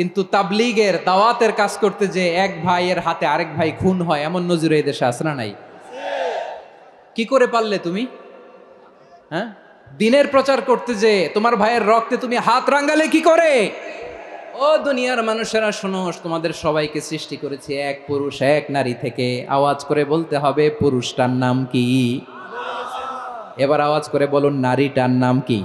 কিন্তু তাবলিগের দাওয়াতের কাজ করতে যে এক ভাইয়ের হাতে আরেক ভাই খুন হয়, এমন নজির এই দেশে আসে না নাই? কি করে পারলে তুমি? হ্যাঁ? দিনের প্রচার করতে যে তোমার ভাইয়ের রক্তে তুমি হাত রাঙ্গালে কি করে? ও দুনিয়ার মানুষেরা, শোনো, তোমাদের সবাইকে সৃষ্টি করেছে এক পুরুষ, এক নারী থেকে। আওয়াজ করে বলতে হবে, পুরুষটার নাম কি? এবার আওয়াজ করে বলুন, নারীটার নাম কি?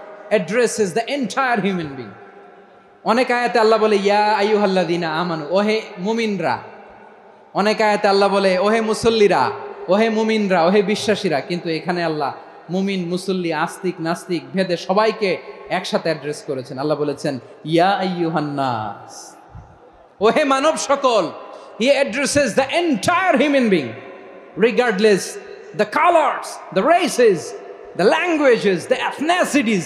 addresses the entire human being অনেক আয়াতে আল্লাহ বলে, ইয়া আইয়ুহাল্লাযীনা আমানু ওহে মুমিনরা অনেক আয়াতে আল্লাহ বলে ওহে মুসল্লিরা ওহে মুমিনরা ওহে বিশ্বাসীরা কিন্তু এখানে আল্লাহ মুমিন, মুসল্লি, আস্তিক, নাস্তিক, ভেদে সবাইকে একসাথে অ্যাড্রেস করেছেন। আল্লাহ বলেছেন, ইয়া আইয়ুহান্নাস ওহে মানব সকল he addresses the entire human being regardless the colours the races the languages the ethnicities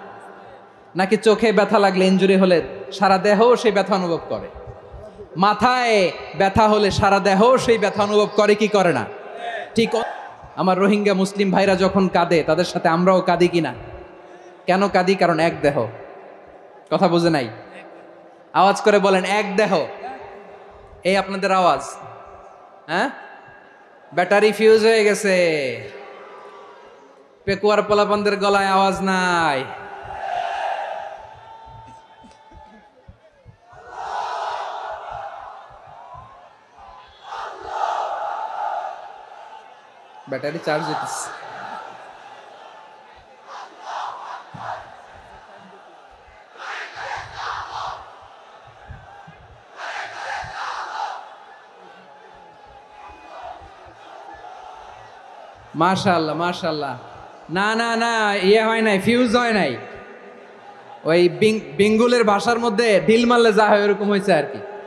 নাকি চোখে ব্যথা লাগলে ইঞ্জুরি হলে সারা দেহও সেই ব্যথা অনুভব করে? মাথায় ব্যথা হলে সারা দেহও সেই ব্যথা অনুভব করে, কি করে না? ঠিক আমার রোহিঙ্গা মুসলিম ভাইরা যখন কাঁদে, তাদের সাথে আমরাও কাঁদি কিনা কেন কাঁদি? কারণ এক দেহ। কথা বুঝে নাই? আওয়াজ করে বলেন, এক দেহ। এই আপনাদের আওয়াজ। হ্যাঁ? ব্যাটারি ফিউজ হয়ে গেছে। পেকুয়ার পোলাপানদের গলায় আওয়াজ নাই। ব্যাটারি চার্জ হইতেছে মাশাল্লাহ মাশাল্লাহ না না না ইয়ে হয় নাই ফিউজ হয় নাই। ওই বেঙ্গুলের ভাষার মধ্যে ঢিল মারলে যা হয় ওরকম হয়েছে আর কি।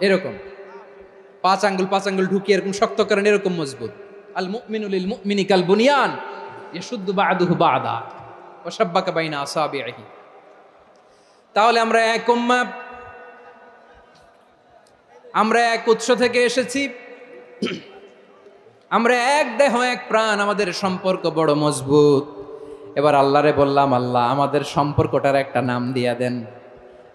এরকম। পাঁচ আঙ্গুল পাঁচ আঙ্গুল ঢুকিয়ে এরকম শক্ত করেন, এরকম মজবুত। আল মুমিনুল মুমিনি কাল বুনিয়ান, ইয়াশুদ্দু বাদুহু বাদা, ওয়া শাব্বাকা বাইনা আসাবিহি তাহলে আমরা এক উম্মা আমরা এক উৎস থেকে এসেছি। আমরা এক দেহ, এক প্রাণ, আমাদের সম্পর্ক বড় মজবুত। এবার আল্লাহরে বললাম, আল্লাহ, আমাদের সম্পর্কটার একটা নাম দিয়া দেন।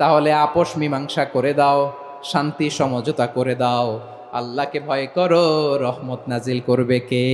তাহলে আপোষ মীমাংসা করে দাও, শান্তি সমঝোতা করে দাও। আল্লাহকে ভয় করো, রহমত নাজিল করবে কে?